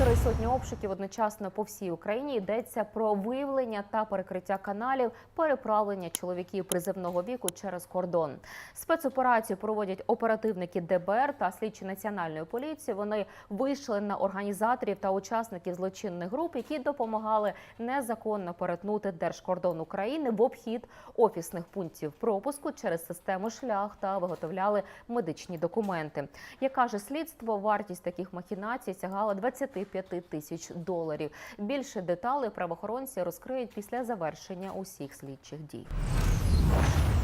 Півтори сотні обшуків одночасно по всій Україні йдеться про виявлення та перекриття каналів переправлення чоловіків призивного віку через кордон. Спецоперацію проводять оперативники ДБР та слідчі національної поліції. Вони вийшли на організаторів та учасників злочинних груп, які допомагали незаконно перетнути держкордон України в обхід офісних пунктів пропуску через систему шлях та виготовляли медичні документи. Як каже слідство, вартість таких махінацій сягала 25 тисяч доларів. Більше деталей правоохоронці розкриють після завершення усіх слідчих дій.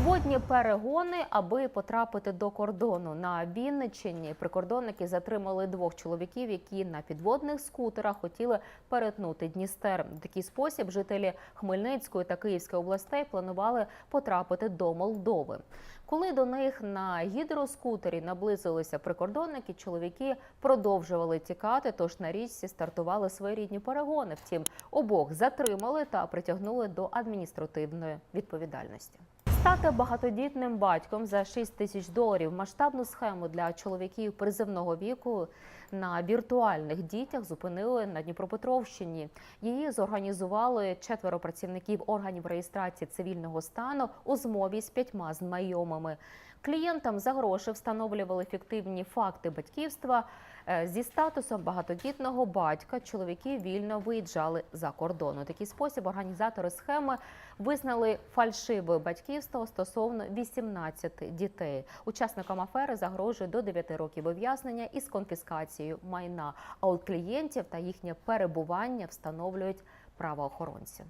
Водні перегони, аби потрапити до кордону на Вінниччині. Прикордонники затримали двох чоловіків, які на підводних скутерах хотіли перетнути Дністер. В такий спосіб жителі Хмельницької та Київської областей планували потрапити до Молдови. Коли до них на гідроскутері наблизилися прикордонники, чоловіки продовжували тікати. Тож на річці стартували своєрідні перегони. Втім, обох затримали та притягнули до адміністративної відповідальності. Стати багатодітним батьком за 6 тисяч доларів масштабну схему для чоловіків призивного віку на віртуальних дітях зупинили на Дніпропетровщині. Її зорганізували четверо працівників органів реєстрації цивільного стану у змові з п'ятьма знайомими. Клієнтам за гроші встановлювали фіктивні факти батьківства. Е, Зі статусом багатодітного батька чоловіки вільно виїжджали за кордон. У такий спосіб організатори схеми визнали фальшиве батьківство стосовно 18 дітей. Учасникам афери загрожує до 9 років ув'язнення із конфіскацією майна. А от клієнтів та їхнє перебування встановлюють правоохоронці.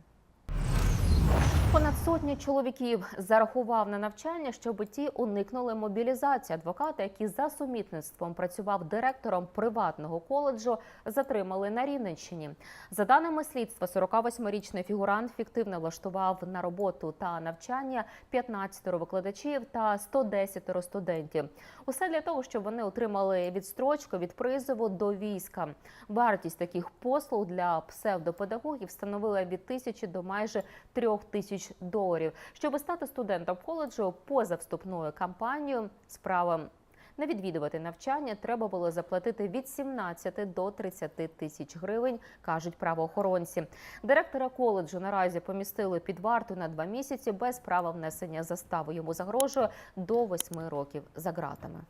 Понад сотня чоловіків зарахував на навчання, щоб ті уникнули мобілізації. Адвоката, який за сумітництвом працював директором приватного коледжу, затримали на Рівненщині. За даними слідства, 48-річний фігурант фіктивно влаштував на роботу та навчання 15 викладачів та 110 студентів. Усе для того, щоб вони отримали відстрочку від призову до війська. Вартість таких послуг для псевдопедагогів становила від тисячі до майже трьох тисяч доларів. Щоб стати студентом коледжу поза вступною кампанією з правом не відвідувати навчання треба було заплатити від 17 до 30 тисяч гривень, кажуть правоохоронці. Директора коледжу наразі помістили під варту на два місяці без права внесення застави. Йому загрожує до восьми років за ґратами.